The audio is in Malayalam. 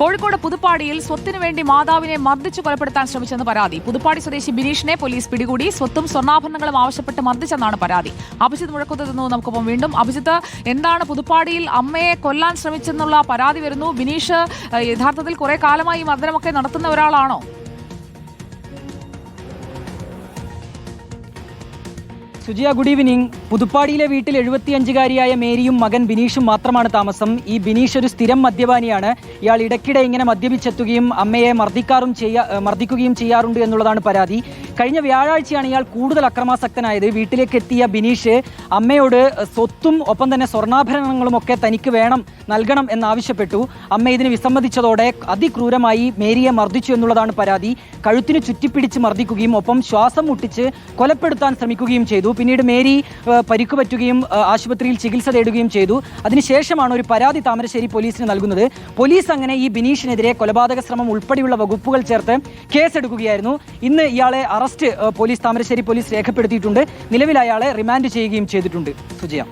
കോഴിക്കോട് പുതുപ്പാടിയിൽ സ്വത്തിനു വേണ്ടി മാതാവിനെ മർദ്ദിച്ചു കൊലപ്പെടുത്താൻ ശ്രമിച്ചെന്ന് പരാതി. പുതുപ്പാടി സ്വദേശി ബിനീഷിനെ പോലീസ് പിടികൂടി. സ്വത്തും സ്വർണാഭരണങ്ങളും ആവശ്യപ്പെട്ട് മർദ്ദിച്ചെന്നാണ് പരാതി. അഭിജിത് മുഴക്കത്ത് നിന്നു നമുക്കൊപ്പം വീണ്ടും അഭിജിത്ത് എന്താണ് പുതുപ്പാടിയിൽ അമ്മയെ കൊല്ലാൻ ശ്രമിച്ചെന്നുള്ള പരാതി വരുന്നു? ബിനീഷ് യഥാർത്ഥത്തിൽ കുറെ കാലമായി മർദ്ദനമൊക്കെ നടത്തുന്ന ഒരാളാണോ? സുജിയ ഗുഡ് ഈവനിങ് പുതുപ്പാടിയിലെ വീട്ടിൽ എഴുപത്തിയഞ്ചുകാരിയായ മേരിയും മകൻ ബിനീഷും മാത്രമാണ് താമസം. ഈ ബിനീഷ് ഒരു സ്ഥിരം മദ്യപാനിയാണ്. ഇയാൾ ഇടയ്ക്കിടെ ഇങ്ങനെ മദ്യപിച്ചെത്തുകയും അമ്മയെ മർദ്ദിക്കാറും ചെയ്യാ മർദ്ദിക്കുകയും ചെയ്യാറുണ്ട് എന്നുള്ളതാണ് പരാതി. കഴിഞ്ഞ വ്യാഴാഴ്ചയാണ് ഇയാൾ കൂടുതൽ അക്രമാസക്തനായത്. വീട്ടിലേക്ക് എത്തിയ ബിനീഷ് അമ്മയോട് സ്വത്തും ഒപ്പം തന്നെ സ്വർണാഭരണങ്ങളും ഒക്കെ തനിക്ക് വേണം നൽകണം എന്നാവശ്യപ്പെട്ടു. അമ്മ ഇതിന് വിസമ്മതിച്ചതോടെ അതിക്രൂരമായി മേരിയെ മർദ്ദിച്ചു എന്നുള്ളതാണ് പരാതി. കഴുത്തിന് ചുറ്റിപ്പിടിച്ച് മർദ്ദിക്കുകയും ഒപ്പം ശ്വാസം മുട്ടിച്ച് കൊലപ്പെടുത്താൻ ശ്രമിക്കുകയും ചെയ്തു. പിന്നീട് മേരി പരിക്ക് പറ്റുകയും ആശുപത്രിയിൽ ചികിത്സ തേടുകയും ചെയ്തു. അതിനുശേഷമാണ് ഒരു പരാതി താമരശ്ശേരി പോലീസിന് നൽകുന്നത്. പോലീസ് അങ്ങനെ ഈ ബിനീഷിനെതിരെ കൊലപാതക ശ്രമം ഉൾപ്പെടെയുള്ള വകുപ്പുകൾ ചേർത്ത് കേസെടുക്കുകയായിരുന്നു. ഇന്ന് ഇയാളെ അറസ്റ്റ് ഏഹ്, പോലീസ് താമരശ്ശേരി പോലീസ് രേഖപ്പെടുത്തിയിട്ടുണ്ട്. നിലവിൽ അയാളെ റിമാൻഡ് ചെയ്യുകയും ചെയ്തിട്ടുണ്ട്. സുജയ.